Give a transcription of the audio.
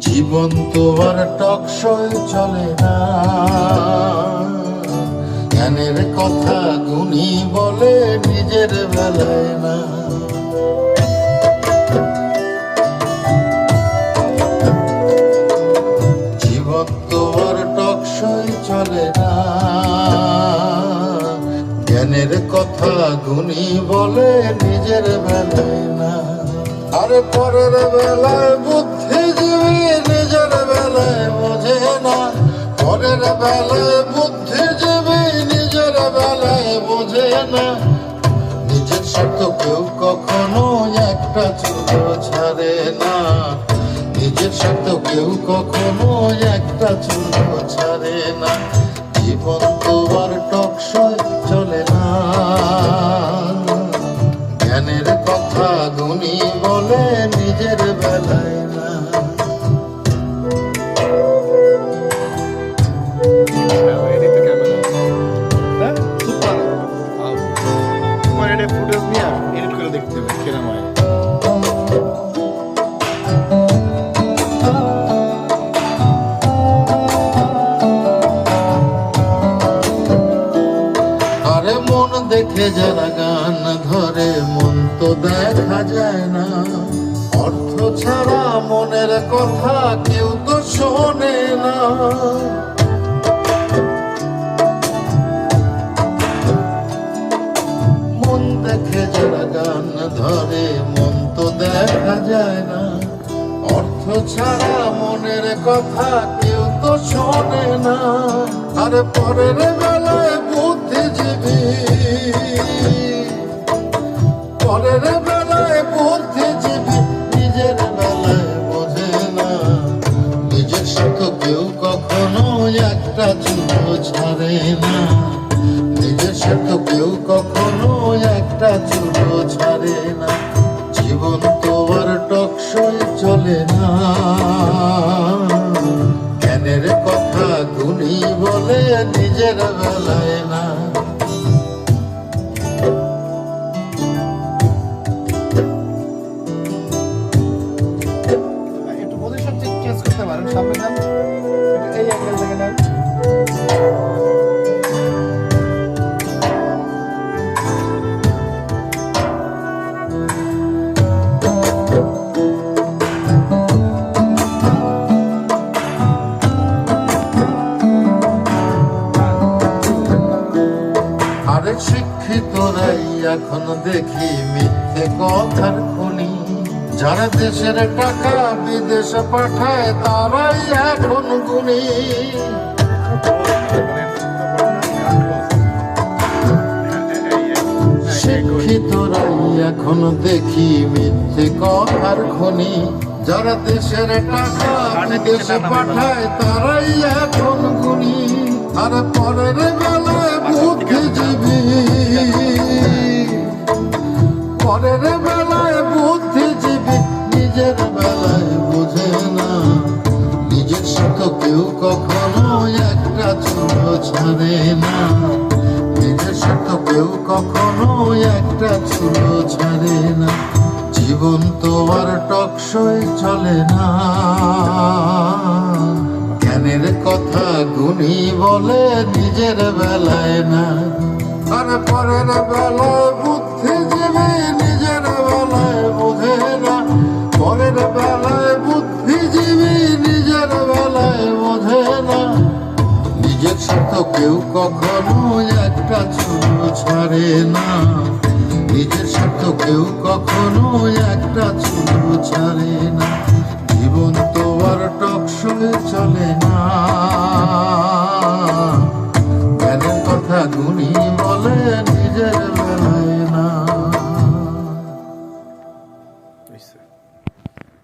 জীবন তো আর চলে না। জ্ঞানের কথা গুণী বলে নিজের বেলায় না। জীবন তো আর চলে না। জ্ঞানের কথা গুণী বলে নিজের বেলায় না। আরে পরের বেলায় বুদ্ধিজীবী নিজের বেলায় বোঝে না। পরের বেলায় বুদ্ধিজীবী নিজের বেলায় বোঝে না। নিজের স্বার্থ কেউ কখনো একটা চুল ছাড়ে না। নিজের স্বার্থ কেউ কখনো একটা চুল ছাড়ে না। জীবন তো আর টকসই চলে না। জ্ঞানের কথা গুণী বলে নিজের বেলায় না। তোমার ফুটেজ নিয়ে এডিট করে দেখতে হবে কিরম হয়। আরে মন দেখে যারা গান ধরে, মন তো দেখা যায় না। অর্থ ছাড়া মনের কথা কেউ তো শোনে না। ধরে মন তো দেখা যায় না। অর্থ ছাড়া মনের কথা কেউ তো শোনে না। আরে পরের বেলায় বুদ্ধিজীবী। পরের বেলায় বুদ্ধিজীবী নিজের বেলায় বোঝে না। নিজের সাথে কেউ কখনো একটা চুলো ছাড়ে না। নিজের সাথে কেউ কখনো জ্ঞানের কথা গুণী বলে নিজের বেলায় না। একটু বলে সব চেঞ্জ করতে পারেন, সামনে এই আরে শিক্ষিতরাই এখন দেখি মিথ্যে কথার খুনি। যারা দেশের টাকা বিদেশে পাঠায় তারাই এখন গুণী। শিক্ষিতরাই এখন দেখি মিথ্যে কথার খনি। যারা দেশের টাকা বিদেশে পাঠায় তারাই এখন গুণী। আর পরের বেলায় বুদ্ধিজীবী কখনো একটা চুলো ছাড়ে না। নিজের সাথে কেউ কখনো একটা চুলো ছাড়ে না। জীবন তো আর টকসই চলে না। জ্ঞানের কথা গুণী বলে নিজের বেলায় না। আর পরের বেলায় বুদ্ধিজীবী নিজের সাথে কেউ কখনো একটা চুল ছাড়ে না। নিজের সাথে কেউ কখনো একটা চুল ছাড়ে না। জীবন তো আর শুয়ে চলে না। কথা গুণী